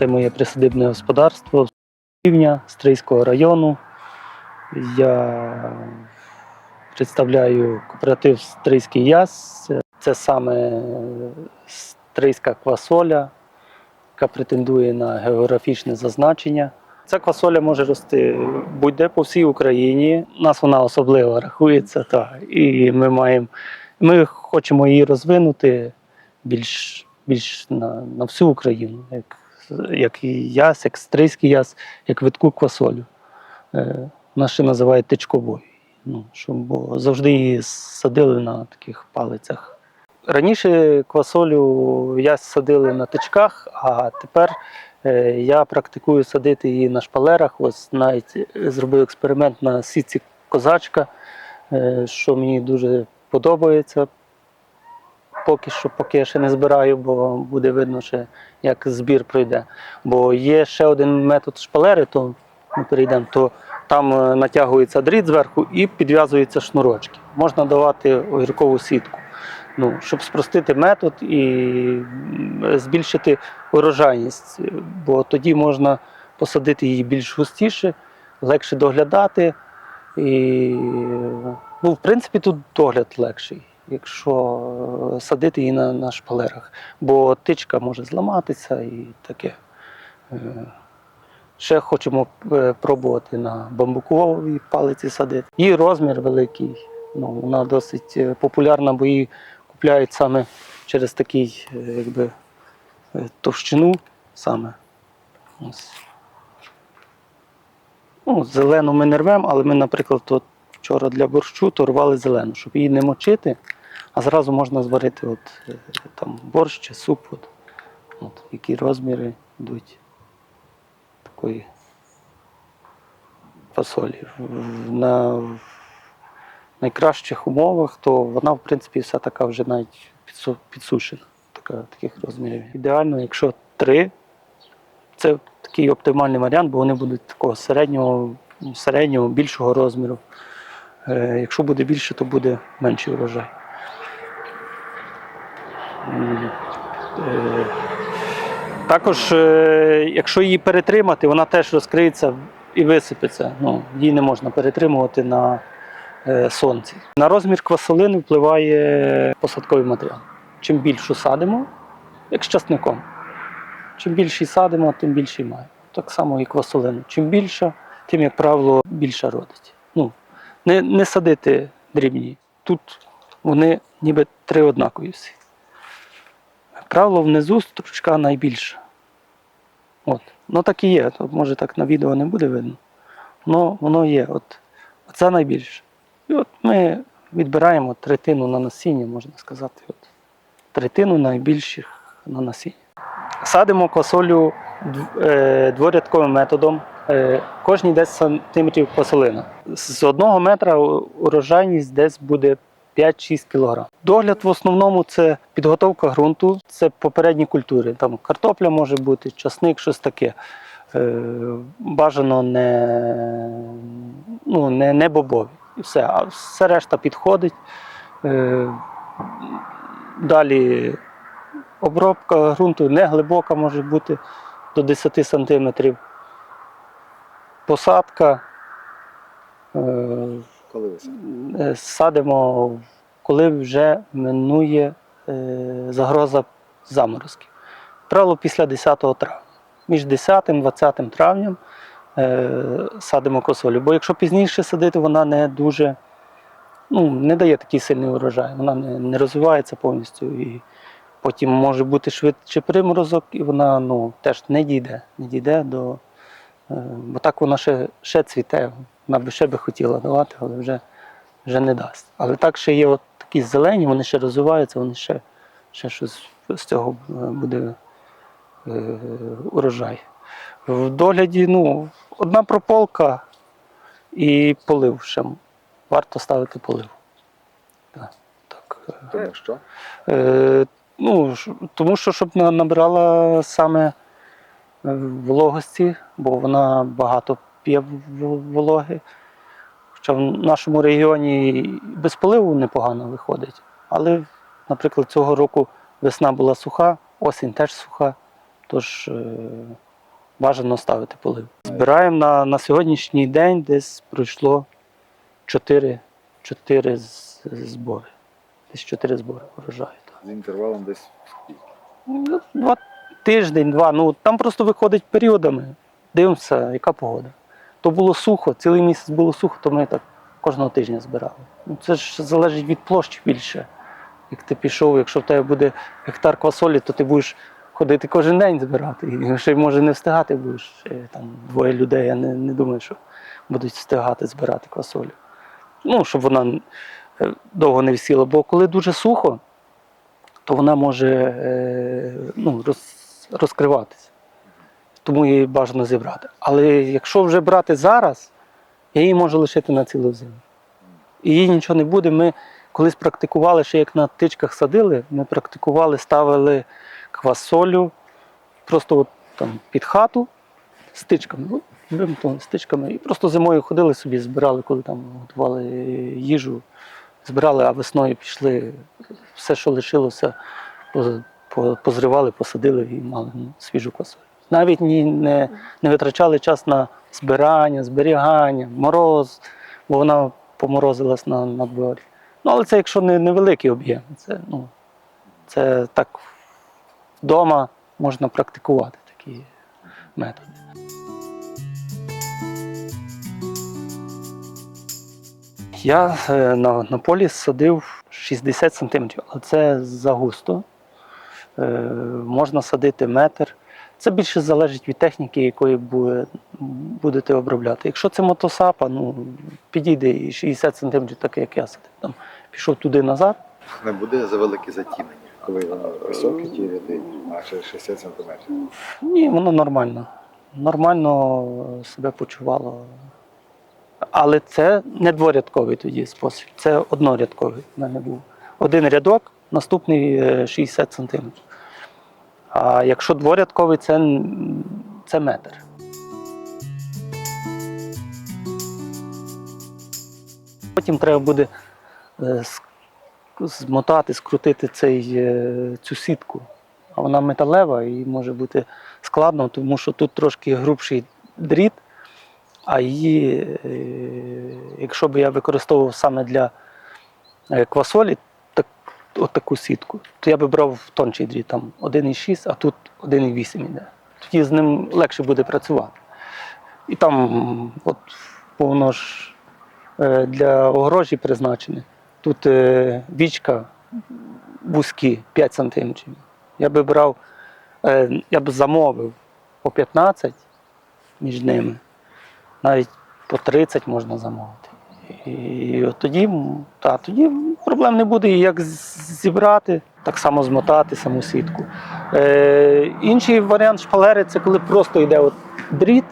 Це моє присадибне господарство з півдня Стрийського району. Я представляю кооператив Стрийський яс. Це саме стрийська квасоля, яка претендує на географічне зазначення. Ця квасоля може рости будь-де по всій Україні. У нас вона особливо рахується, так. І ми маємо, ми хочемо її розвинути більш, більш на, на всю Україну, як, як і яс, як стрийський яс, як видку квасолю. Е, нас ще називають тичковою. Ну, бо завжди її садили на таких палицях. Раніше квасолю яс садили на тичках, а тепер е, я практикую садити її на шпалерах. Ось навіть зробив експеримент на сітці козачка, е, що мені дуже подобається. Поки що, поки я ще не збираю, бо буде видно, ще, як збір пройде. Бо є ще один метод шпалери, то ми перейдемо, то там е, натягується дріт зверху і підв'язуються шнурочки. Можна давати огіркову сітку. Ну, щоб спростити метод і збільшити урожайність, бо тоді можна посадити її більш густіше, легше доглядати. І, ну, в принципі, тут догляд легший, якщо е, садити її на, на шпалерах, бо тичка може зламатися і таке. Е, Ще хочемо е, пробувати на бамбуковій палиці садити. Її розмір великий. Ну, вона досить популярна, бо її купляють саме через такий, якби, товщину саме. Ось. Ну, зелену ми не рвемо, але ми, наприклад, от вчора для борщу то рвали зелену, щоб її не мочити, а зразу можна зварити от, е, там, борщ чи суп. От, от, які розміри йдуть такої фасолі. На найкращих умовах, то вона, в принципі, вся така вже навіть підсушена, така, таких розмірів. Ідеально, якщо три, це такий оптимальний варіант, бо вони будуть такого середнього, середнього більшого розміру. Е, якщо буде більше, то буде менший урожай. Е, також, е, якщо її перетримати, вона теж розкриється і висипеться. Ну, її не можна перетримувати на е, сонці. На розмір квасолини впливає посадковий матеріал. Чим більшу садимо, як з часником. Чим більше садимо, тим більше має. Так само і квасолину. Чим більша, тим, як правило, більше родить. Ну, не, не садити дрібні. Тут вони ніби три однакові всі. Правило, внизу стручка найбільша. От. Ну так і є. От, може так на відео не буде видно. Ну, воно є. От. Це найбільше. І от ми відбираємо третину на насіння, можна сказати. От. Третину найбільших на насіння. Садимо квасолю е, дворядковим методом. Е, Кожні 10 сантиметрів квасолина. З одного метра урожайність десь буде 5-6 кг. Догляд в основному це підготовка ґрунту, це попередні культури. Там картопля може бути, часник, щось таке. Е, бажано не, ну, не, не бобові. І все. А все решта підходить. Е, далі обробка ґрунту не глибока може бути до 10 сантиметрів. Посадка. Коли ви садите? Е, садимо, коли вже минує е, загроза заморозків. Правило після 10 травня. Між 10 і 20 травнем е, садимо косолю. Бо якщо пізніше садити, вона не дуже ну, не дає такий сильний урожай, вона не, не розвивається повністю. І потім може бути швидше приморозок, і вона ну, теж не дійде, не дійде до. Бо так вона ще, ще цвіте, вона би ще би хотіла давати, але вже, вже не дасть. Але так ще є от такі зелені, вони ще розвиваються, вони ще, ще щось з цього е, буде е, урожай. В догляді ну, одна прополка і полив ще. Варто ставити полив. Так, так. е. Тому що? Е, ну, тому що щоб набирала саме е, вологості, бо вона багато п'є вологи. Хоча в нашому регіоні без поливу непогано виходить. Але, наприклад, цього року весна була суха, осінь теж суха. Тож е, бажано ставити полив. Збираємо на, на сьогоднішній день десь пройшло 4, 4 збори. Десь 4 збори врожаю. З інтервалом десь? Ну, Два тиждень, два. Ну там просто виходить періодами. Дивимося, яка погода. То було сухо, цілий місяць було сухо, то ми так кожного тижня збирали. Ну, це ж залежить від площі більше. Як ти пішов, якщо в тебе буде гектар квасолі, то ти будеш ходити кожен день збирати. І ще може не встигати будеш. Там двоє людей, я не, не думаю, що будуть встигати збирати квасолю. Ну, щоб вона е, довго не висіла. Бо коли дуже сухо, то вона може е, ну, роз, розкриватися. Тому її бажано зібрати. Але якщо вже брати зараз, я її можу лишити на цілу зиму. І їй нічого не буде. Ми колись практикували, ще як на тичках садили, ми практикували, ставили квасолю просто от, там, під хату з тичками. ну, з тичками. І просто зимою ходили собі, збирали, коли там готували їжу, збирали, а весною пішли все, що лишилося, позривали, посадили і мали свіжу квасолю. Навіть ні, не, не витрачали час на збирання, зберігання, мороз, бо вона поморозилась на, на дворі. Ну, але це якщо не невеликий об'єм, це, ну, це так вдома можна практикувати такі методи. Я е, на, на полі садив 60 см, але це загусто. Е, можна садити метр. Це більше залежить від техніки, якою буде, будете обробляти. Якщо це мотосапа, ну підійде і 60 см, так як я. Там, пішов туди назад. Не буде за велике затінення, коли воно високі ті ряди, а 60 сантиметрів. Ні, воно нормально. Нормально себе почувало. Але це не дворядковий тоді спосіб, це однорядковий в мене був. Один рядок, наступний е, 60 см. А якщо дворядковий, це, це метр. Потім треба буде е, змотати, скрутити цей, е, цю сітку. А вона металева і може бути складно, тому що тут трошки грубший дріт, а її, е, якщо б я використовував саме для квасолі, от таку сітку, то я би брав тонший дріт, там 1,6, а тут 1,8 іде. Тоді з ним легше буде працювати. І там, от воно ж е, для огорожі призначене. Тут е, вічка вузькі 5 см. Я би брав, е, я б замовив по 15 між ними, навіть по 30 можна замовити. І от тоді, та, тоді проблем не буде, як зібрати, так само змотати саму сітку. Е, інший варіант шпалери це коли просто йде от дріт,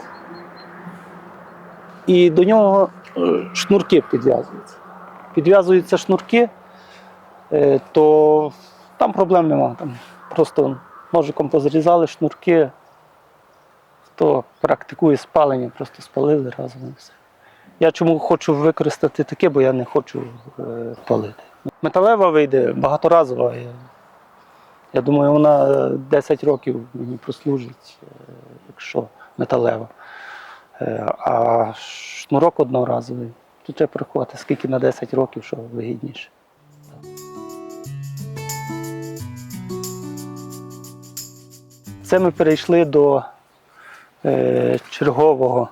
і до нього е, шнурки підв'язуються. Підв'язуються шнурки, е, то там проблем нема. Там просто ножиком позрізали шнурки. Хто практикує спалення, просто спалили разом і все. Я чому хочу використати таке, бо я не хочу е, палити. Металева вийде багаторазова. Я, думаю, вона е, 10 років мені прослужить, е, якщо металева. Е, А шнурок одноразовий. Тут треба порахувати, скільки на 10 років, що вигідніше. Це ми перейшли до е, чергового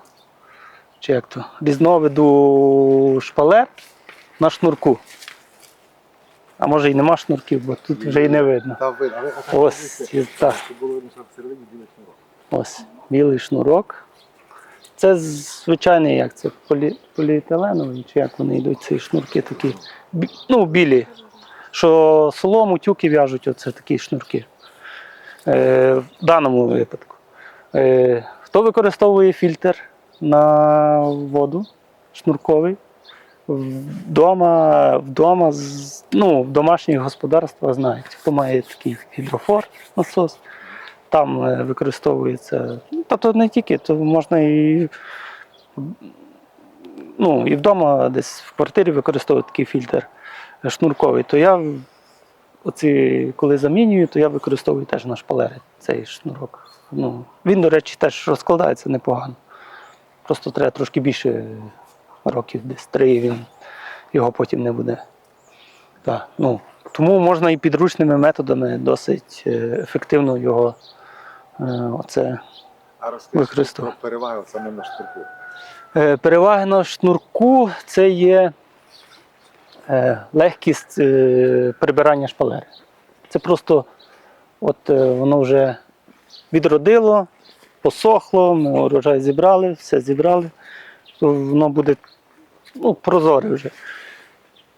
чи як то, різновиду шпалер на шнурку. А може і нема шнурків, бо тут вже і не видно. Там видно, Ось, так. Ось білий шнурок. Це звичайний, як це полі, поліетиленовий, чи як вони йдуть, ці шнурки такі. бі- Ну, білі. Що солому, тюки в'яжуть, оце такі шнурки. Е, в даному випадку. Е, хто використовує фільтр на воду шнурковий? Вдома, вдома ну, в домашніх господарствах знають, хто має такий гідрофор насос там е, використовується. Ну, Та то не тільки, то можна і, ну, і вдома десь в квартирі використовувати такий фільтр шнурковий. То я оці, коли замінюю, то я використовую теж на шпалери цей шнурок. Ну, він, до речі, теж розкладається непогано. Просто треба трошки більше років, десь три, і він його потім не буде. Так, ну, тому можна і підручними методами досить е, ефективно його е, оце. А про переваги саме на штурку. Е, Переваги на шнурку це є е, легкість е, прибирання шпалери. Це просто от е, воно вже відродило, посохло, ми урожай зібрали, все зібрали, воно буде ну, прозоре вже.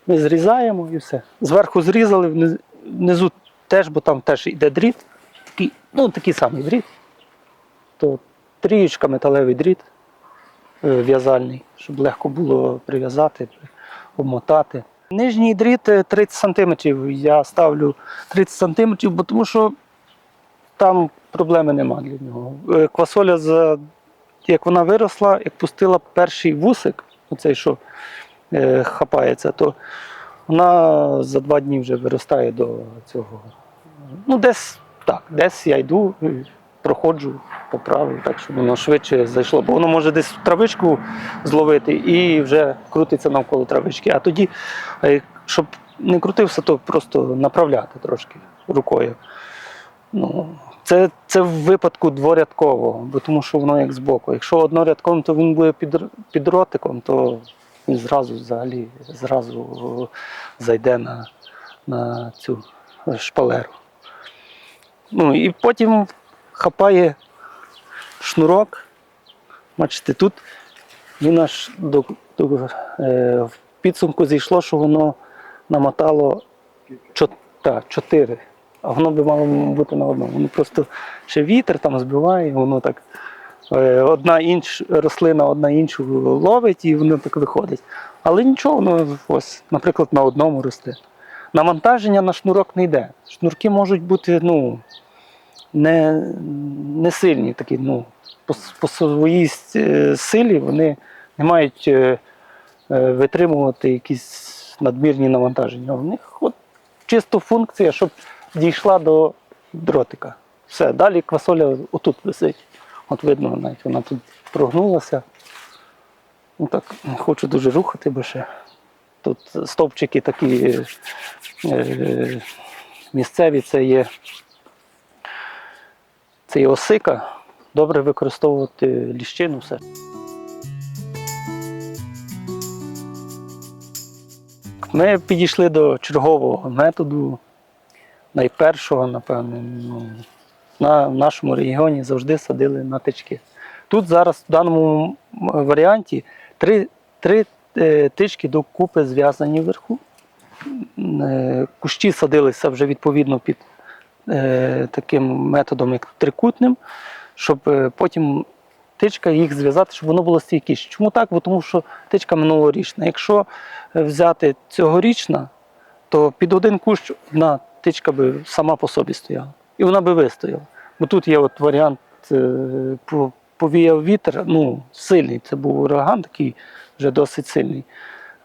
Ми зрізаємо і все. Зверху зрізали, внизу теж, бо там теж йде дріт, такий, ну такий самий дріт. То трієчка металевий дріт е, в'язальний, щоб легко було прив'язати, обмотати. Нижній дріт е, 30 см. Я ставлю 30 см, бо тому що там проблеми нема для нього. Е, Квасоля, як вона виросла, як пустила перший вусик, оцей, що е, хапається, то вона за два дні вже виростає до цього. Ну, десь так, десь я йду, е, проходжу, поправив, так, щоб воно швидше зайшло. Бо воно може десь травичку зловити і вже крутиться навколо травички. А тоді, щоб не крутився, то просто направляти трошки рукою. Ну, це, це в випадку дворядкового, бо тому що воно як збоку. Якщо однорядком, то він буде під, під ротиком, то він зразу взагалі зразу зайде на, на цю шпалеру. Ну і потім хапає шнурок. Бачите, тут він аж до, до, е, в підсумку зійшло, що воно намотало чо, та, чотири. А воно би мало бути на одному. Воно просто ще вітер там збиває, воно так. е, Одна інш, рослина, одна іншу ловить і воно так виходить. Але нічого, воно ось, наприклад, на одному росте. Навантаження на шнурок не йде. Шнурки можуть бути ну, не, не сильні такі, ну, по, по своїй е, силі вони не мають е, витримувати якісь надмірні навантаження. У них от чисто функція, щоб дійшла до дротика. Все, далі квасоля отут висить. От видно, навіть вона тут прогнулася. Ну так, хочу дуже рухати, бо ще тут стовпчики такі е, місцеві, це є, це є осика. Добре використовувати ліщину все. Ми підійшли до чергового методу, найпершого, напевно. Ну, на, в нашому регіоні завжди садили на тички. Тут зараз в даному варіанті три, три е, тички докупи зв'язані вверху. Е, Кущі садилися вже відповідно під е, таким методом, як трикутним, щоб потім тичка їх зв'язати, щоб воно було стійкіше. Чому так? Бо тому що тичка минулорічна. Якщо взяти цьогорічна, то під один кущ одна тичка би сама по собі стояла. І вона би вистояла. Бо тут є от варіант, е, повіяв вітер, ну, сильний. Це був ураган такий вже досить сильний.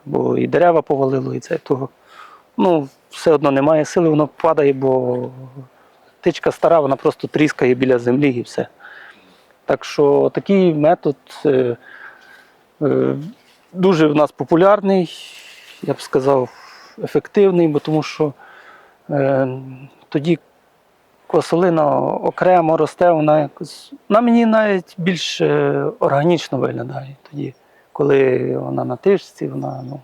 Бо і дерева повалило, і це того. Ну, все одно немає сили, воно падає, бо тичка стара, вона просто тріскає біля землі і все. Так що такий метод е, е, дуже в нас популярний, я б сказав, ефективний, бо тому що тоді косолина окремо росте, вона якось. Вона мені навіть більш е, органічно виглядає тоді, коли вона на тишці, вона ну,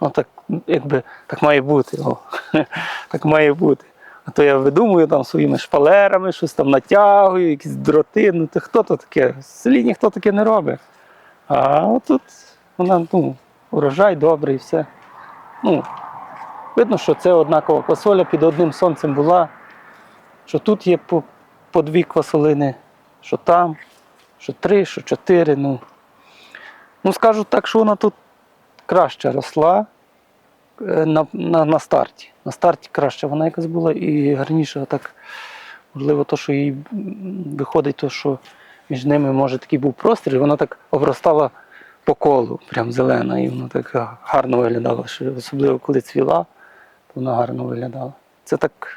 ну так, якби так має бути. О, так має бути. А то я видумую там своїми шпалерами, щось там натягую, якісь дроти. Ну то хто то таке? В селі ніхто таке не робить. А отут вона, ну, урожай добрий, все. Ну, видно, що це однакова квасоля під одним сонцем була, що тут є по, по дві квасолини, що там, що три, що чотири. Ну, ну скажу так, що вона тут краще росла е, на, на, на старті. На старті краще вона якась була і гарніше так. Можливо, то, що їй виходить, то, що між ними може такий був простір, вона так обростала по колу, прям зелена, і вона так гарно виглядала. Що особливо коли цвіла, вона гарно виглядала. Це так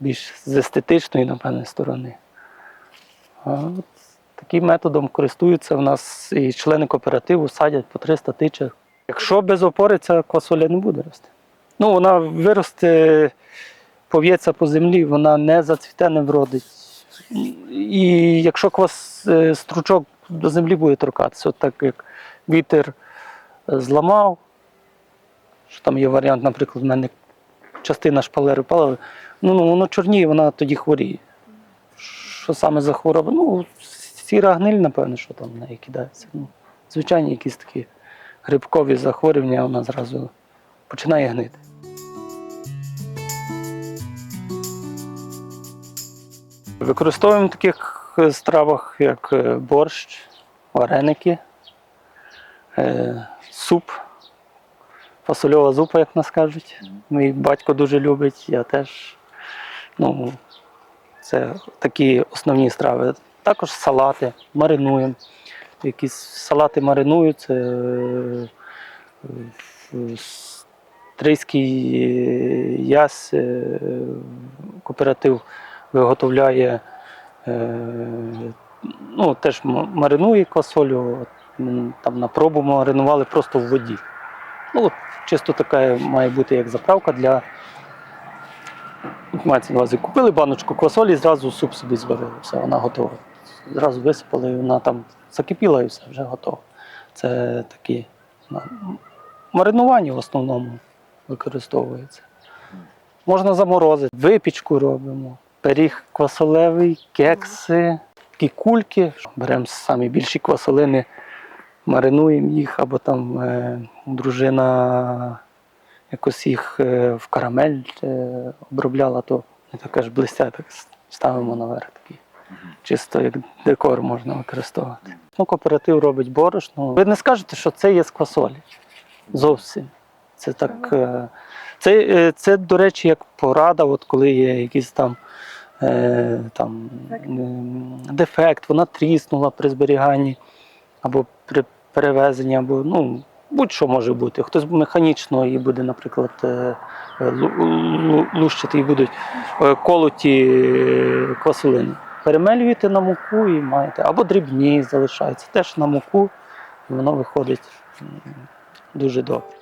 більш з естетичної, напевне, сторони. А от таким методом користуються в нас і члени кооперативу садять по 300 тичок. Якщо без опори ця квасоля не буде рости. Ну, вона виросте, пов'ється по землі, вона не зацвіте, не вродить. І якщо квас, е, стручок до землі буде торкатися, от так як вітер е, зламав, що там є варіант, наприклад, в мене частина шпалери впала, ну, ну воно чорніє, вона тоді хворіє. Що саме за хвороба? Ну, сіра гниль, напевно, що там неї кидається. Ну, звичайні якісь такі грибкові захворювання, вона зразу починає гнити. Використовуємо в таких е, стравах, як е, борщ, вареники, е, суп, фасольова зупа, як нас кажуть. Мій батько дуже любить, я теж. Ну, це такі основні страви. Також салати маринуємо. Якісь салати маринують. Це е, е, яс е, кооператив виготовляє, е, ну, теж маринує квасолю. Там на пробу маринували просто в воді. Ну, чисто така має бути як заправка для. Мається на увазі, купили баночку квасолі, і зразу суп собі зварили. Все, вона готова. Зразу висипали, вона там закипіла і все, вже готово. Це такі маринування в основному використовується. Можна заморозити, випічку робимо, пиріг квасолевий, кекси, такі кульки. Беремо самі більші квасолини, маринуємо їх, або там е, дружина якось їх е, в карамель е, обробляла, то не таке ж блистять, так ставимо наверх такі. Чисто як декор можна використовувати. Ну, кооператив робить борошно. Ви не скажете, що це є з квасолі. Зовсім. Це так. Це, це до речі, як порада, от коли є якийсь там, е, там дефект, вона тріснула при зберіганні або при перевезенні, або ну, будь-що може бути. Хтось механічно її буде, наприклад, е, е, лу- лу- лущити і будуть е, колоті квасолини. Перемелюєте на муку і маєте, або дрібні залишаються теж на муку, і воно виходить дуже добре.